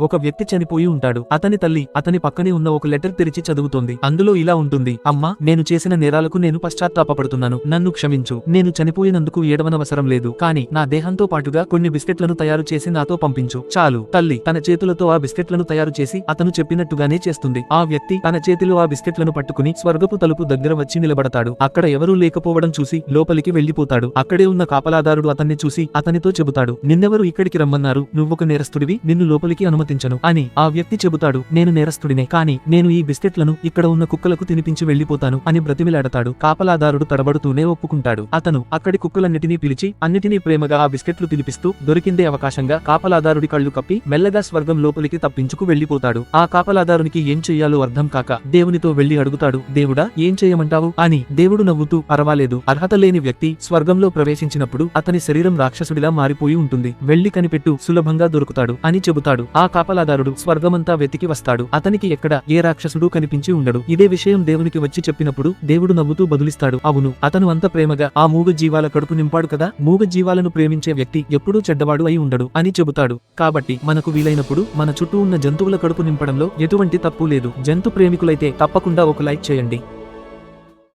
ఒక వ్యక్తి చనిపోయి ఉంటాడు. అతని తల్లి అతని పక్కనే ఉన్న ఒక లెటర్ తెరిచి చదువుతోంది. అందులో ఇలా ఉంటుంది. అమ్మా నేను చేసిన నేరాలకు నేను పశ్చాత్తాపపడుతున్నాను. నన్ను క్షమించు. నేను చనిపోయినందుకు ఏడవనవసరం లేదు. కానీ నా దేహంతో పాటుగా కొన్ని బిస్కెట్లను తయారు చేసి నాతో పంపించు. చాలు. తల్లి తన చేతులతో ఆ బిస్కెట్లను తయారు చేసి అతను చెప్పినట్టుగానే చేస్తుంది. ఆ వ్యక్తి తన చేతిలో ఆ బిస్కెట్లను పట్టుకుని స్వర్గపు తలుపు దగ్గర వచ్చి నిలబడతాడు. అక్కడ ఎవరూ లేకపోవడం చూసి లోపలికి వెళ్ళిపోతాడు అక్కడే ఉన్న కాపలాదారుడు అతన్ని చూసి అతనితో చెబుతాడు. నిన్నెవరు ఇక్కడికి రమ్మన్నారు? నువ్వొక నేరస్తుడివి. నిన్ను లోపలికి అనుమతించను అని ఆ వ్యక్తి చెబుతాడు. నేను నేరస్తుడినే కానీ నేను ఈ బిస్కెట్లను ఇక్కడ ఉన్న కుక్కలకు తినిపించి వెళ్ళిపోతాను అని బ్రతిమిలాడతాడు. కాపలాదారుడు తడబడుతూనే ఒప్పుకుంటాడు. అతను అక్కడి కుక్కలన్నిటినీ పిలిచి అన్నిటినీ ప్రేమగా ఆ బిస్కెట్లు తినిపిస్తూ దొరికిందే అవకాశంగా కాపలాదారుడి కళ్ళు కప్పి మెల్లగా స్వర్గం లోపలికి తప్పించుకు వెళ్ళిపోతాడు ఆ కాపలాదారునికి ఏం చెయ్యాలో అర్థం కాక దేవునితో వెళ్ళి అడుగుతాడు దేవుడా ఏం చేయమంటావు? అని దేవుడు నవ్వుతూ పర్వాలేదు. అర్హత లేని వ్యక్తి స్వర్గంలో ప్రవేశించినప్పుడు అతని శరీరం రాక్షసుడిలా మారిపోయి ఉంటుంది. వెళ్ళి కనిపెట్టు సులభంగా దొరుకుతాడు అని చెబుతాడు. ఆ కాపలాదారుడు స్వర్గమంతా వెతికి వస్తాడు. అతనికి ఎక్కడ ఏ రాక్షసుడు కనిపించి ఉండడు. ఇదే విషయం దేవునికి వచ్చి చెప్పినప్పుడు దేవుడు నవ్వుతూ బదులిస్తాడు. అవును అతను అంత ప్రేమగా ఆ మూగ జీవాల కడుపు నింపాడు కదా? మూగ జీవాలను ప్రేమించే వ్యక్తి ఎప్పుడూ చెడ్డవాడు అయి ఉండడు అని చెబుతాడు. కాబట్టి మనకు వీలైనప్పుడు మన చుట్టూ ఉన్న జంతువుల కడుపు నింపడంలో ఎటువంటి తప్పు లేదు. జంతు ప్రేమికులైతే తప్పకుండా ఒక లైక్ చేయండి.